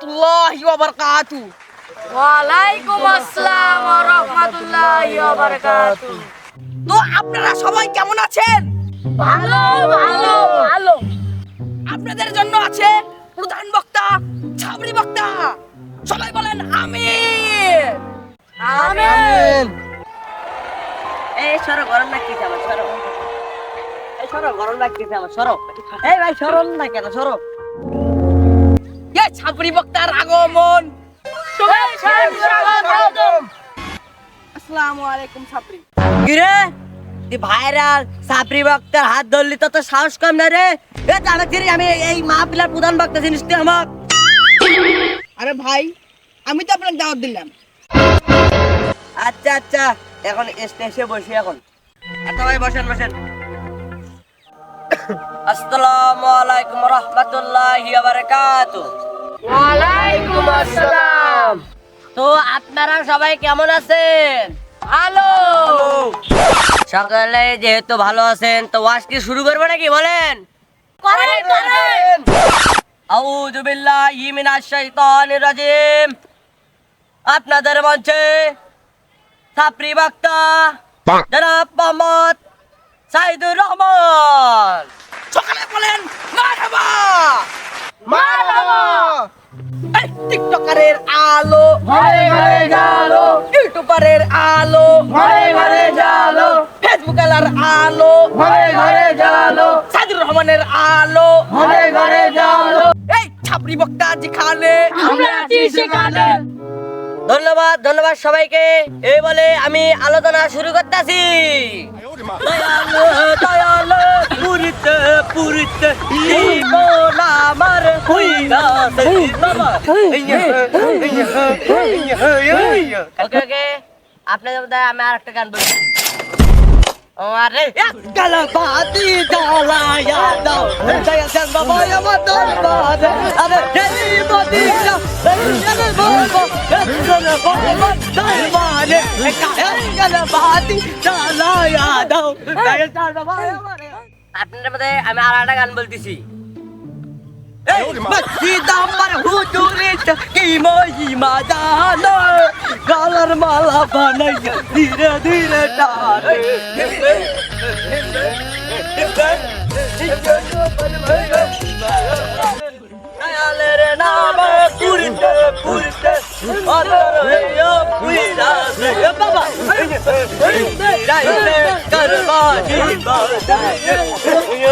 রহমতুল্লাহি ওয়া বারাকাতু ওয়ালাইকুম আসসালাম ওয়া রাহমাতুল্লাহি ওয়া বারাকাতুহু তো আপনারা সবাই কেমন আছেন? ভালো ভালো ভালো। আপনাদের জন্য আছে প্রধান বক্তা ছাবড়ি বক্তা। সবাই বলেন আমিন। আমিন। এই সরো গরম লাগতেছে আমার সরো। এই সরো গরম লাগতেছে আমার সরো। এই ভাই সরো না কেন? সরো। ছাবড়ি বক্তার আগমন আসসালামু আলাইকুম কিরে? তুই ভাইরাল সাপরি বক্তার হাত ধরলি তো তো সাহস কম না রে? এ আমি এই মাহফিলের প্রধান বক্তা জিনিস তুই আমার আরে ভাই আমি তো আপনাকে দাওয়াত দিলাম। আচ্ছা আচ্ছা এখন স্টেজে বসি এখন। আচ্ছা ভাই বসেন বসেন। আসসালামু আলাইকুম রহমতুল্লাহি ওয়া বারাকাতুহু। ওয়ালাইকুম আসসালাম। তো আপনারা সবাই কেমন আছেন? ভালো। সকালে যেহেতু ভালো আছেন তো ওয়াজ কি শুরু করবে নাকি বলেন? করেন করেন। আউযু বিল্লাহি মিনাশ শাইতানির রাজিম। আপনাদের মঞ্চে ছাত্রী বক্তা জনাব মোহাম্মদ সাইদুর রহমান। সকালে বলেন মারহাবা। মারহাবা। এই টিকটকারের আলো। ঘরে ঘরে জালো। ইউটিউবারের আলো। ঘরে ঘরে জালো। ফেসবুক আলার আলো। ঘরে ঘরে জালো। রহমানের আলো। ঘরে ঘরে জালো। এই ছাপড়ি বক্তা যেখানে আমরা আছি সেখানে। ধন্যবাদ ধন্যবাদ সবাইকে। এই বলে আমি আলোচনা শুরু করতেছি। পুরিতে জীবন আমার বাবা ওকে ওকে আপনাদের মধ্যে আমি আর একটা গান বলছি আরে। কাল বাদি জ্বালায়া দাও। জয় জয় বাবা আমার দরবার। আরে এই মদিনা এই বাবা এই বাবা দরবারে কাল বাদি জ্বালায়া দাও। জয় জয় বাবা আপনাদের মধ্যে আমি আর একটা গান বলতেছি আমার হুজুরিত কি মহিমা জানো গলার মালা বানাইয়া ধীরে ধীরে টানে দয়ালের নামে পুরিতে পুরিতে অদর হইয়া পুইরা বাবা রাইলে 一二三四